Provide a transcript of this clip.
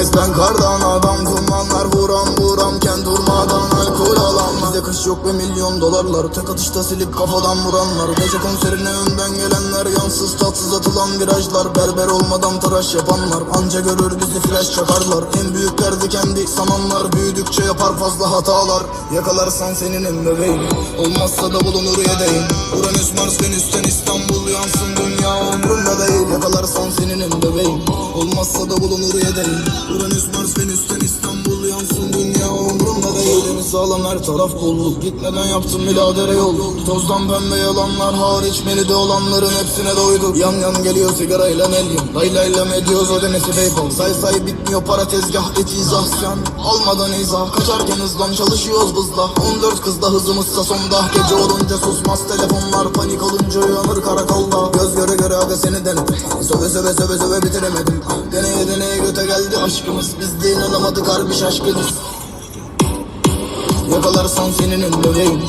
Ice ben kardan adam Kumanlar vuran vuramken durmadan alkol alan. Bizde kış yok ve milyon dolarlar Tek atışta silip kafadan vuranlar. Gece konserine önden gelenler Yansız tatsız atılan virajlar. Berber olmadan tıraş yapanlar Anca görür bizi flash çakarlar. En büyüklerdi kendi samanlar Büyüdükçe yapar fazla hatalar. Yakalarsan senin bebeğim Olmazsa da bulunur yedeğin Uranüs Mars Venüs'ten İstanbul Senin bebeğim. Olmazsa da bulunur yedeğin Uranüs Mars Venüs'ten İstanbul yansın Dünya umrumda değil. Elimi sağlam her taraf bolluk Gitmeden yaptım biladere yol Tozdan pembe yalanlar hariç Menüde olanların hepsine doyduk. Yan yan geliyor sigarayla melyum Daylayla mediyoruz ödemesi paypal Say say bitmiyor para tezgah et izah. Sen almadan izah. Kaçarken hızlan çalışıyoruz bızla 14 kızda hızımızsa sonda. Gece olunca susmaz telefonlar. Panik olunca uyanır aga seni denedim. Söve söve söve söve bitiremedim. Deneye deneye göte geldi aşkımız. Biz de inanamadık harbi şaşkınız. Yakalarsan senin bebeğim